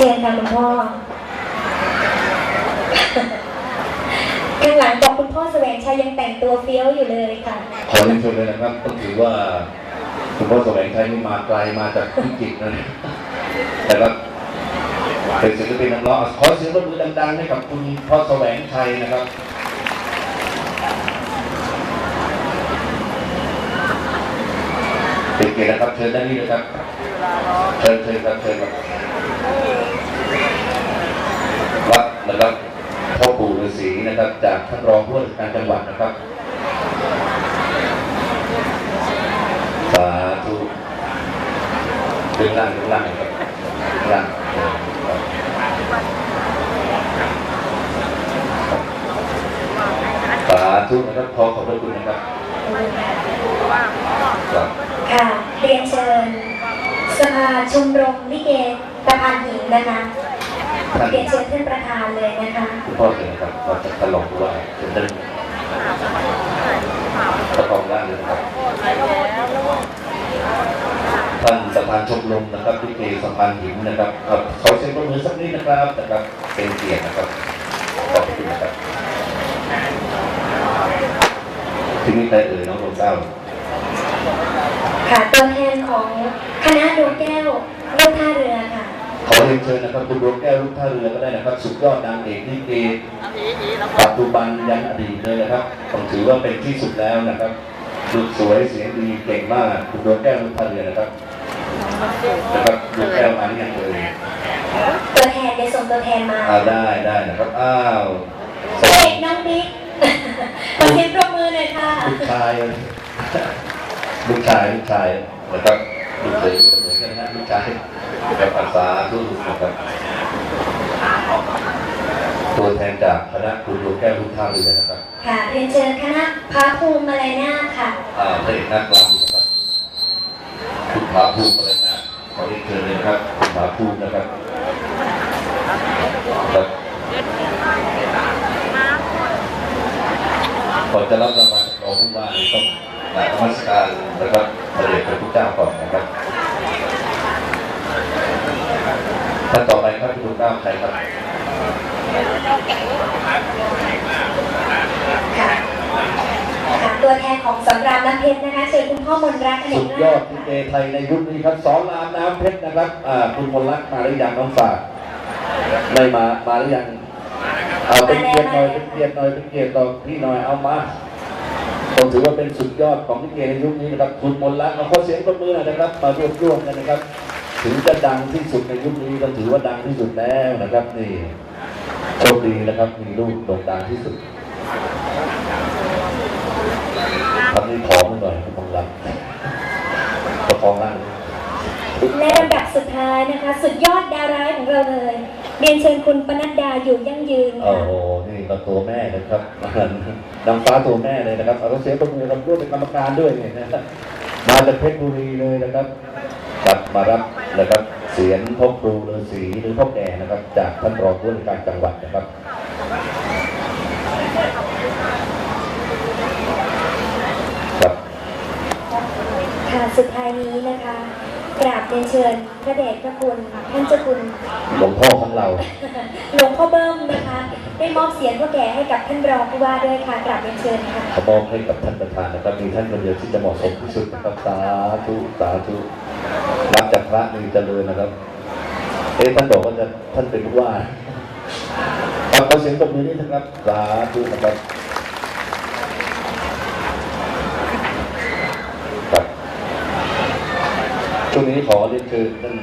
เชิญค่ะคุณพ่อ ข้างหลังบอกคุณพ่อแสวงชัยยังแต่งตัวเฟี้ยวอยู่เลยค่ะ ขอเรียนเชิญเลยนะครับต้องถือว่าคุณพ่อแสวงชัยนี่มาไกลมาจากพิจิตรนะเนี่ยแต่ว่าเป็นศิลปินนักร้องขอเสียงปรบมือดังๆให้กับคุณพ่อแสวงชัยนะครับเป็นเกียรตินะครับเชิญด้านนี้เลยครับเชิญเชิญครับเชิญครับ วัดนะครับพ่อปู่ฤาษีนะครับ จากท่านรองผู้ว่าราชการจังหวัดนะครับสาธุดึงล่างดึงล่างครับล่างสาธุนะครับขอขอบพระคุณนะครับครับค่ะเรียนเชิญสภาชมรมลิเก ตะพานหินนะคะท่านเรียนเชิญท่านประธานเลยนะคะคุณพ่อเสร็จนะครับเราจะตลกด้วยจะดึงประกอบร่างเลยนะครับท่านประธานชมรมนะครับที่เกสะพานหินนะครับครับขอเสียงปรบมือสักนิดนะครับนะครับ เป็นเกียรตินะครับขอบคุณนะครับที่นี่ใครเอ่ยน้องโรเก้าค่ะตัวแทนของคณะดวงแก้วลูกท่าเรือค่ะ ขอเรียนเชิญนะครับคุณดวงแก้วลูกท่าเรือก็ได้นะครับ สุดยอดนางเอกที่เกปัจจุบันยันอดีตเลยนะครับผมถือว่าเป็นที่สุดแล้วนะครับดูสวยเสียงดีเก่งมากคุณดวงแก้วลูกท่าเรือนะครับนะครับดวงแก้วมาหรือยังเอ่ยตัวแทนได้ส่งตัวแทนมาอ่าได้ได้นะครับอ้าวสพระวัสเอดีกน้องบิ๊กขอเสียงปรบมือหน่อยค่ะลูกชายลูกชายลูกชายนะครับลูกเขยเหมือนกันนะลูกชาย กับอาสาทุกนะครับตัวแทนจากคณะคุณดวงแก้วลูกท่าเรือนะครับ ค่ะเรียนเชิญคณะพระภูมิมาลัยนาคค่ะอ่าพระเอกนักรำนะครับคุณผาภูมิอะไรนะขอเรียนเชิญเลยนะครับคุณผาภูมินะครับครับก่อนจะรับรางวัลจากรองผู้ว่านี่ต้องกราบนมัสการนะครับพระเดชพระคุณเจ้าก่อนนะครับ ท่านต่อไปครับคุณเจ้าใครครับค่ะค่ะตัวแทนของสำรามน้ำเพชรนะคะเชิญคุณพ่อมนรักอเนสุกดยราอชดที่เกไทยในยุคนี้ครับสอนรามน้ำเพชรนะครับอ่าคุณมนลักษณ์มาหรือยังน้องฝากไม่มามาหรือยังเอาเป็นเกียรติหน่อยเป็นเกียรติหน่อยเป็นเกียรติต่อพี่หน่อยเอามาผมถือว่าเป็นสุดยอดของที่เกในยุคนี้นะครับคุณมนลักษณ์มาขอเสียงปรบมือหน่อยนะครับมารวบรวมกันนะครับ ถึงจะดังที่สุดในยุคนี้ก็ถือว่าดังที่สุดแล้วนะครับ นี่โชคดีนะครับมีลูกโด่งดังที่สุดทำนี้ขอมาหน่อยคุณมนลักษณ์ประคองร่างและลำดับสุดท้ายนะคะ สุดยอดดาวร้ายของเราเลยเรียนเชิญคุณปนัดดาอยู่ยั่งยืนโอ้ค่ะโหนี่ก็ตัวแม่นะครับนางฟ้าตัวแม่เลยนะครับเอาเสียงประมือกับร่วมเป็นกรรมการด้วยเนี่ยนะมาจากเพชรบุรีเลยนะครับกลับ มารับนะครับเสียงพ่อครูฤาษีหรือพ่อแก่นะครับ จากท่านรองผู้ว่าราชการจังหวัดนะครับครับค่ะสุดท้ายนี้นะคะกราบเรียนเชิญพระเดชพระคุณท่านเจ้าคุณหลวงพ่อของเราหลวงพ่อเบิ้มนะคะ ได้มอบเสียงพ่อแก่ให้กับท่านรองผู้ว่าด้วยค่ะกราบเรียนเชิญค่ะขอมอบให้กับท่านประธานนะครับมีท่านคนเดียวที่จะเหมาะสมที่สุดนะครับสาธุสาธุ รับจากพระนี่เจริญนะครับเอ๊ะท่านบอกว่าจะท่านเป็นผู้ว่าครับขอเสียงตบมือนี้นะครับสาธุนะครับครับช่วงนี้ขอเรียนเชิญท่าน